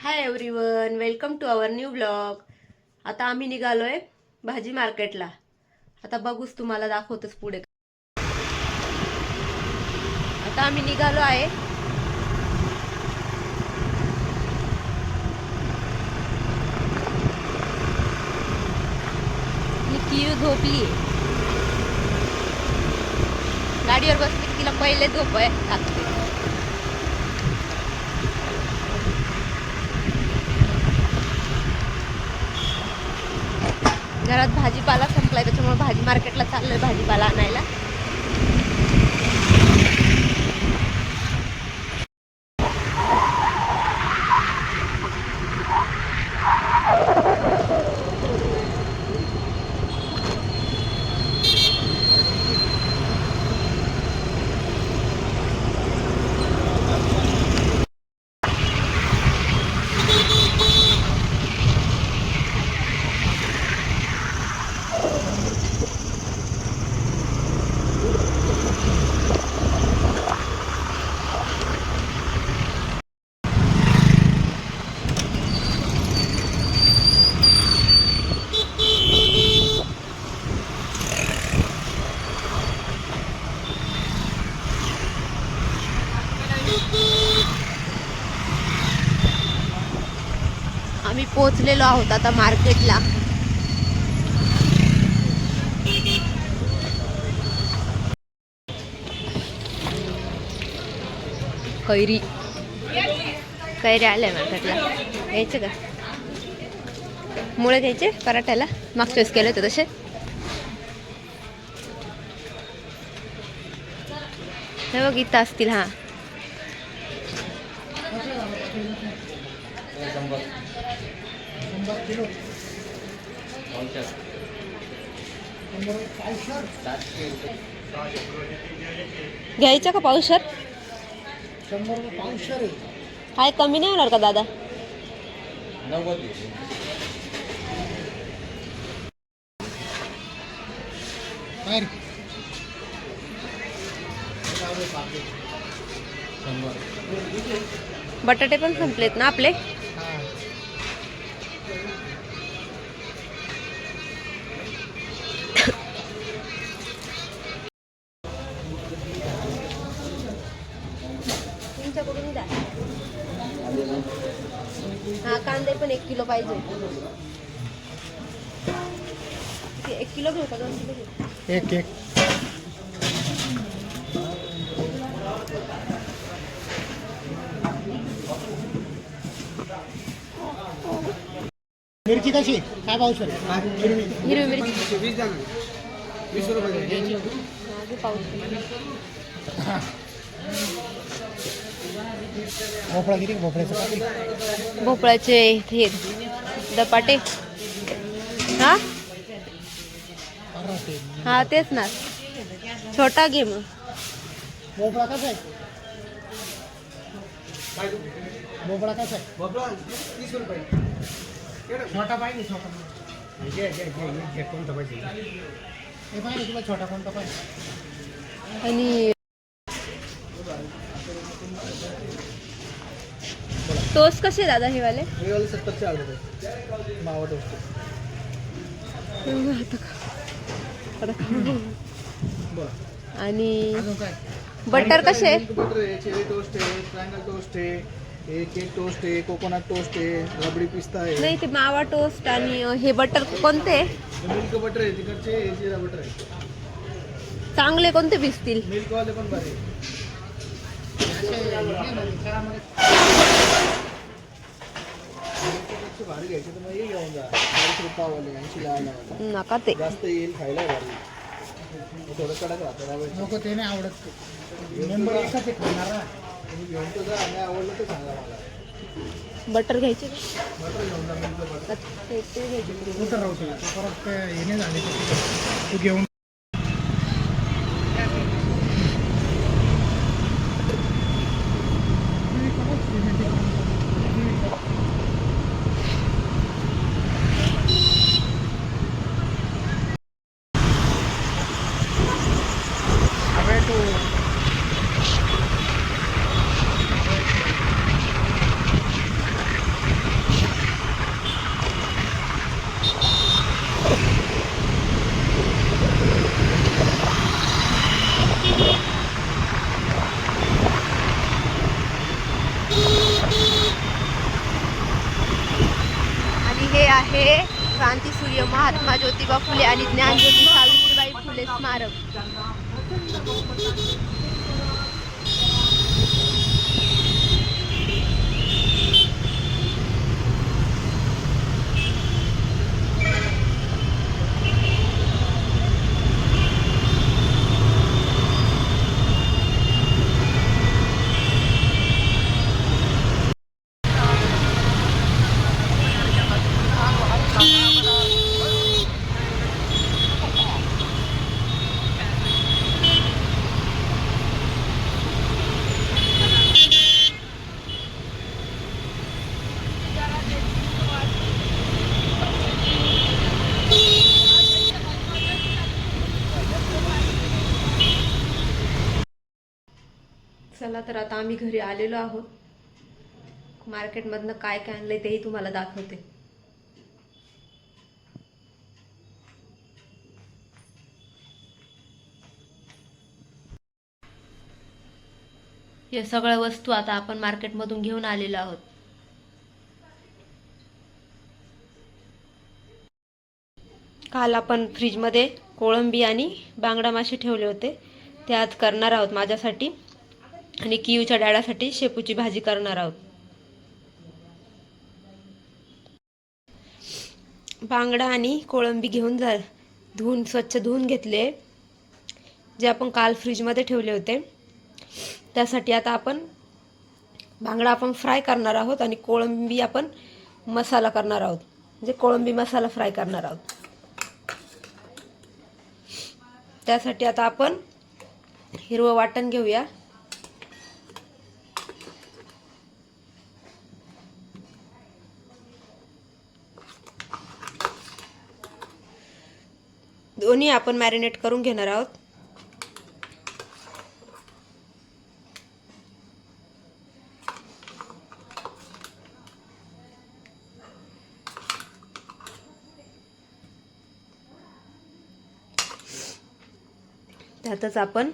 Hi everyone welcome to our new blog आता आम्ही निघालोय भाजी मार्केटला. आता बघूच तुम्हाला दाखवतच पुढे. आता आम्ही निघालो आहे. ही झोपली गाडीवर बसली तिला पहिले झोप आहे. घरात भाजीपाला संपलाय त्याच्यामुळे भाजी मार्केटला चाललोय भाजीपाला आणायला आम्ही पोहोचलेलो आहोत आता मार्केटला. कैरी. कैरी आल्या मार्केटला. घ्यायचे का? मुळे घ्यायचे पराठ्याला? मागच्या वेळेस केले होते तसे. हे बघ इथं असतील हा. घ्यायचं का पाऊस शंभर काय कमी नाही होणार का दादा? नव्वद बटाटे पण संपलेत ना आपले? पण एक किलो पाहिजे. किती? एक किलो घेऊ का? दोन किलो घेऊ? एक एक. मिरची कशी? काय पावशेर हिरवी हिरवी मिरची. वीस द्या वीस रुपये हा, घेऊ पाऊस भोपळा किती भोपळ्याचं हे दपाटे. हा? हा तेच ना. छोटा घे मग भोपळा कसा आहे? भोपळा कसा आहे? भोपळा तीस रुपये. छोटा पाहिजे हे छोटा कोणता पाहिजे? आणि टोस्ट कसे दादा हे वाले? हे मावा टोस्ट आता आणि बटर कसे मिल्क बटर आहे चेरी टोस्ट आहे ट्रायंगल टोस्ट आहे हे केक टोस्ट आहे कोकोनट टोस्ट आहे रबडी पिस्ता आहे. नाही ते मावा टोस्ट आणि हे बटर कोणते? मिल्क बटर आहे तिकडचे हे जिरा बटर आहे. चांगले कोणते मिल्कवाले पण बरे भारी घ्यायचे तर मग हे घेऊन जा. चाळीस रुपयावाले ऐंशी लावाले नका ते. जास्त येईल खायला भारी. हे थोडं कडक राहतं रव्याचं. नको ते नाही आवडत. मेंबर एकच आहे खाणार ना. तुम्ही घेऊन तर जा आणि आवडलं तर सांगा मला. बटर घ्यायचे बटर घेऊन जा मिल्क बटर. ते ते घ्यायचे कुठं परत ते हे नाही झाले तू घेऊन अबे तू आहे. क्रांतीसूर्य महात्मा ज्योतिबा फुले आणि ज्ञानज्योती सावित्रीबाई फुले स्मारक. चला तर आता आम्ही घरी आलेलो आहोत. मार्केटमधनं काय काय आणलंय तेही तुम्हाला दाखवते. या सगळ्या वस्तू आता आपण मार्केटमधून घेऊन आलेलो आहोत. काल आपण फ्रीजमध्ये कोळंबी आणि बांगडा मासे ठेवले होते. ते आज करणार आहोत माझ्यासाठी. आणि कियूच्या डाळासाठी शेपूची भाजी करणार आहोत. बांगडा आणि कोळंबी घेऊन जा धुवून स्वच्छ धुवून घेतले जे आपण काल फ्रीजमध्ये ठेवले होते. त्यासाठी आता आपण बांगडा आपण फ्राय करणार आहोत आणि कोळंबी आपण मसाला करणार आहोत. म्हणजे कोळंबी मसाला फ्राय करणार आहोत. त्यासाठी आता आपण हिरवं वाटण घेऊया. दोन्ही आपण मॅरिनेट करून घेणार आहोत. त्यातच आपण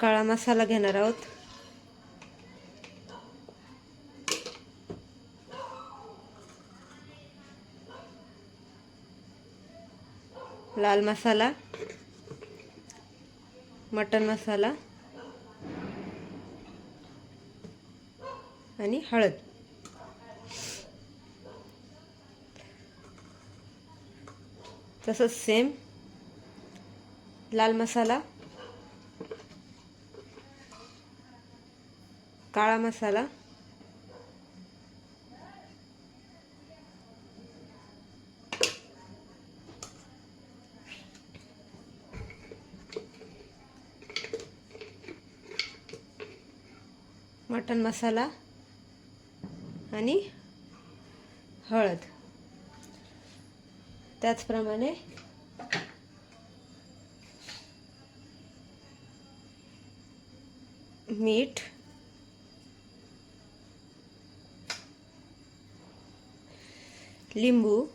काळा मसाला घेणार आहोत. लाल मसाला मटन मसाला आणि हळद. तसंच सेम लाल मसाला काळा मसाला मटन मसाला आणि हळद. त्याचप्रमाणे मीठ लिंबू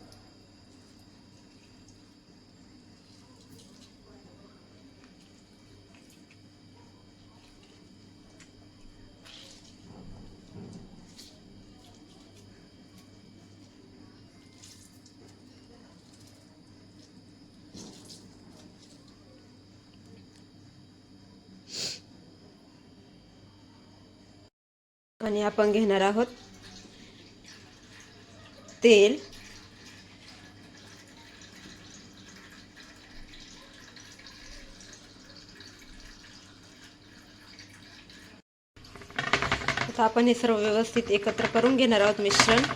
आणि आपण घेणार आहोत तेल. आता आपण हे सर्व व्यवस्थित एकत्र करून घेणार आहोत मिश्रण.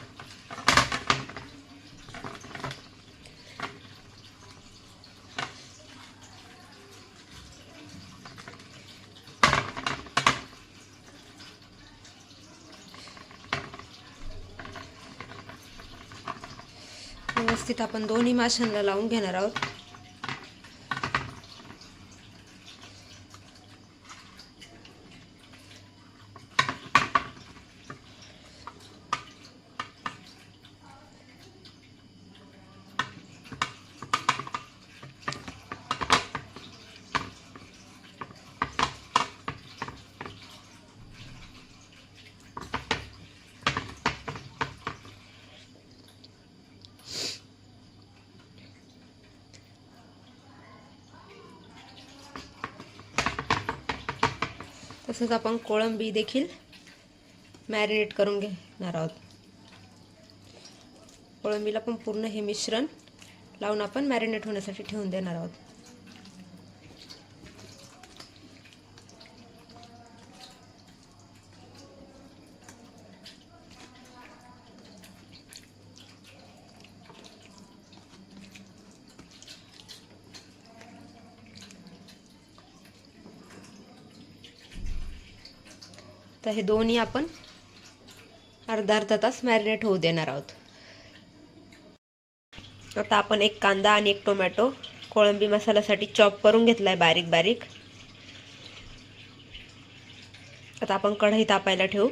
व्यवस्थित आपण दोन्ही माशांना लावून घेणार आहोत. तसंच आपण कोळंबी देखील मॅरिनेट करून घेणार आहोत. कोळंबीला पण पूर्ण हे मिश्रण लावून आपण मॅरिनेट होण्यासाठी ठेवून देणार आहोत. आता हे दोन्ही आपण अर्धा अर्धा तास मॅरिनेट होऊ देणार आहोत. आता आपण एक कांदा आणि एक टोमॅटो कोळंबी मसाल्यासाठी चॉप करून घेतलाय बारीक बारीक. आता आपण कढई तापायला ठेवू.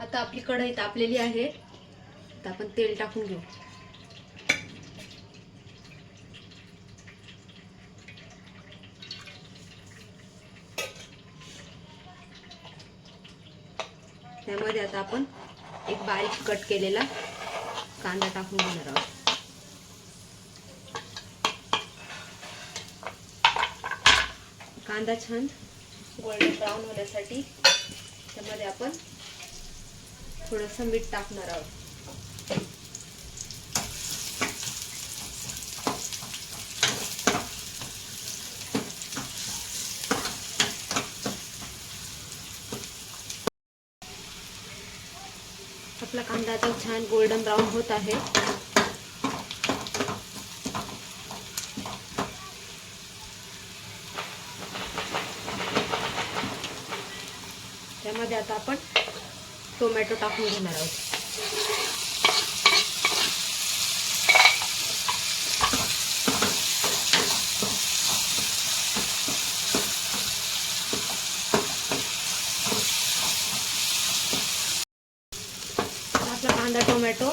आता आपली कढई तापलेली आहे. आता आपण तेल टाकून घेऊ. त्यामध्ये आता आपण एक बारीक कट केलेला कांदा टाकून घेणार आहोत. कांदा छान गोल्डन ब्राऊन होण्यासाठी त्यामध्ये आपण थोडंसं मीठ टाकणार आहोत आपला कांदा आता छान गोल्डन ब्राऊन होत आहे. त्यामध्ये आता आपण टोमॅटो टाकून घेणार आहोत आपला कांदा टोमॅटो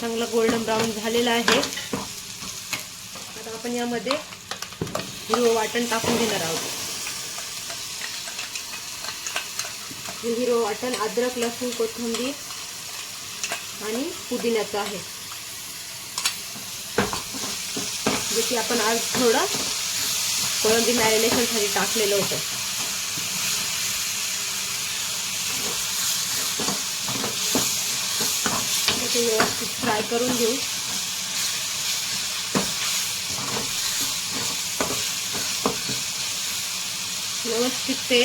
चांगला गोल्डन ब्राऊन झालेला आहे. आता आपण यामध्ये हिरवं वाटण टाकून घेणार आहोत. हे हिरवं वाटण अद्रक लसूण कोथिंबीर आणि पुदिन्याचं आहे. जे की आपण आज थोडं कोळंबी मॅरिनेशनसाठी टाकलेलं होतं. ते व्यवस्थित फ्राय करून घेऊ. व्यवस्थित ते.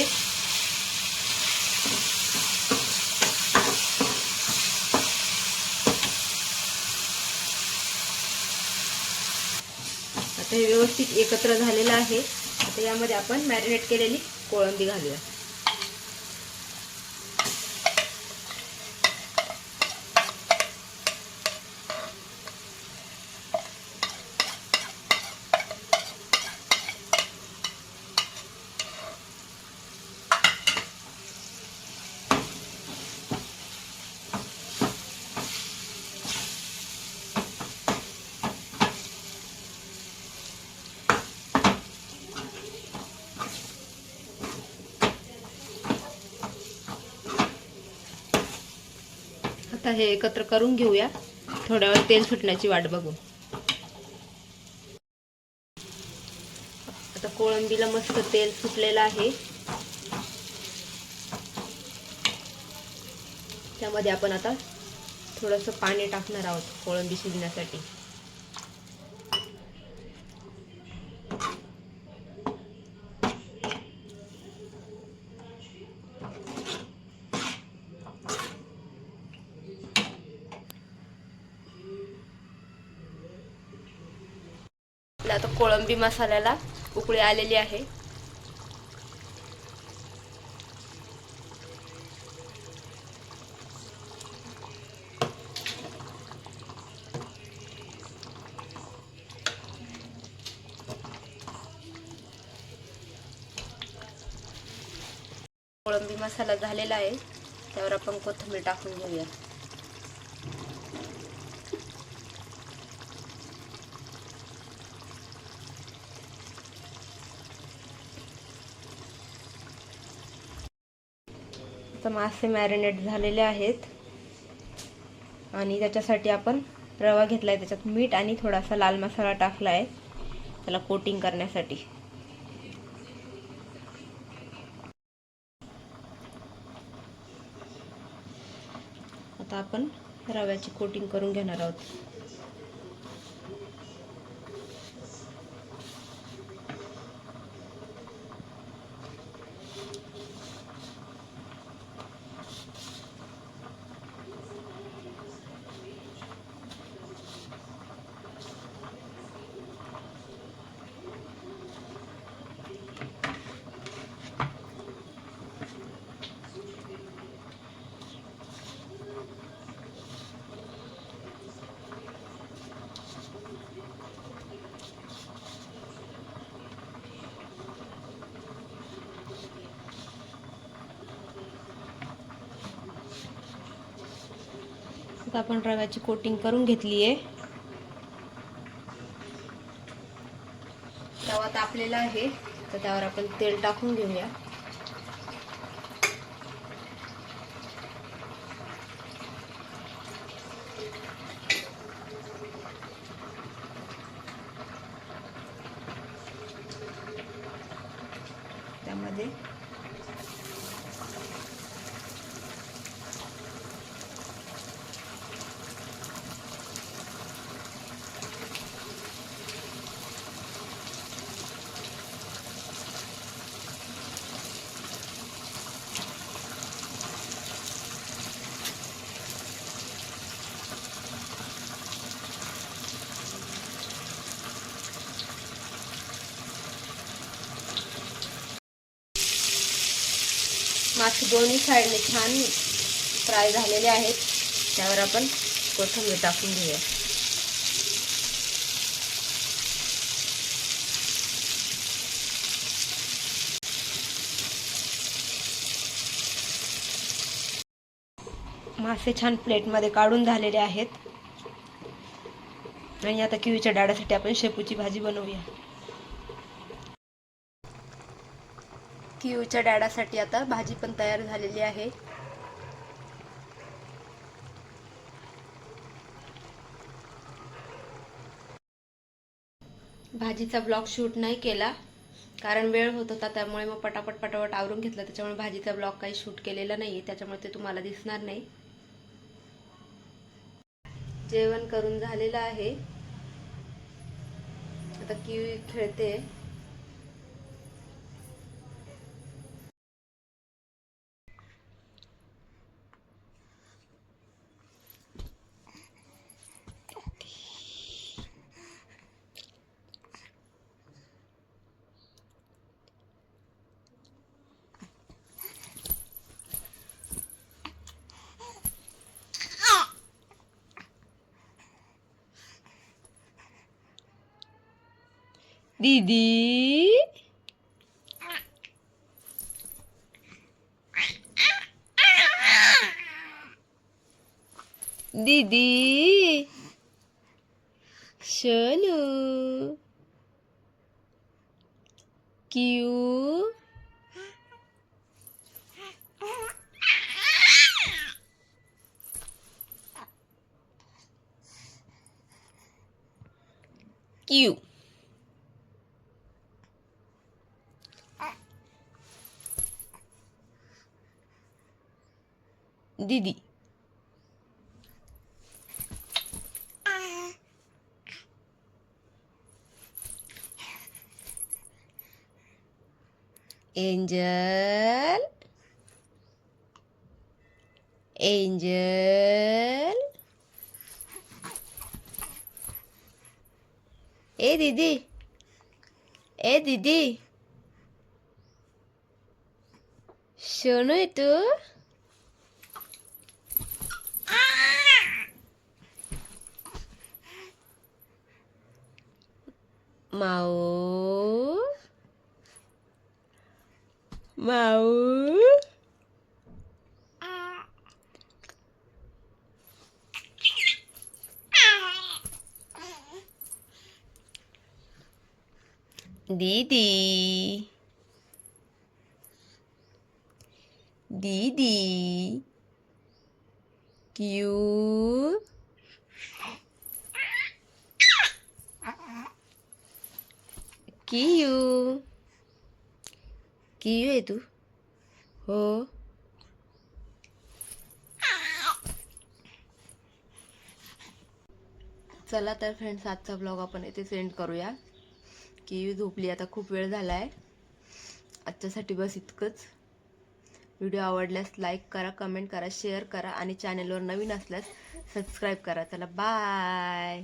आता हे व्यवस्थित एकत्र झालेलं आहे. आता यामध्ये आपण मॅरिनेट केलेली कोळंबी घालूया. आता हे एकत्र करून घेऊया. थोड्या वेळ तेल सुटण्याची वाट बघू. आता कोळंबीला मस्त तेल सुटलेलं आहे. त्यामध्ये आपण आता थोडंसं पाणी टाकणार आहोत कोळंबी शिजण्यासाठी. कोळंबी मसाल्याला उकळी आलेली आहे. कोळंबी मसाला झालेला आहे. त्यावर आपण कोथिंबीर टाकून घेऊया मस्त मासे मॅरिनेट झालेले आहेत. आणि त्याच्यासाठी आपण रवा घेतला आहे त्याच्यात मीठ आणि थोडासा लाल मसाला टाकला आहे त्याला कोटिंग करण्यासाठी. आता आपण रव्याची कोटिंग करून घेणार आहोत. आता आपण रव्याची कोटिंग करून घेतली आहे. तवा तापलेला आहे. तर त्यावर आपण तेल टाकून घेऊया त्यामध्ये मासे दोन्ही साईडने छान फ्राय झालेले आहेत. त्यावर आपण कोथिंबीर टाकून घेऊया. मासे छान प्लेटमध्ये काढून झालेले आहेत. आणि आता किवीच्या डाळ्यासाठी आपण शेपूची भाजी बनवूया. किवीच्या डाळासाठी आता भाजी पण तयार झालेली आहे. भाजीचा ब्लॉग शूट नाही केला कारण वेळ होत होता त्यामुळे मग पटापट पटापट आवरून घेतलं. त्याच्यामुळे भाजीचा ब्लॉग काही शूट केलेला नाही त्याच्यामुळे ते तुम्हाला दिसणार नाही. जेवण करून झालेलं आहे. आता किवी खेळते. दीदी दीदी शनू क्यू क्यू दीदी एंजल एंजल ए दीदी ए दीदी शोनो आहे तू माऊ माऊ दीदी दीदी कियू कियू आहे तू हो चला तर फ्रेंड्स आजचा ब्लॉग आपण येथे सेंड करूया. किवी झोपली आता खूप वेळ झाला आहे आजच्यासाठी बस इतकंच. व्हिडिओ आवडल्यास लाईक करा कमेंट करा शेअर करा आणि चॅनेलवर नवीन असल्यास सबस्क्राईब करा. चला बाय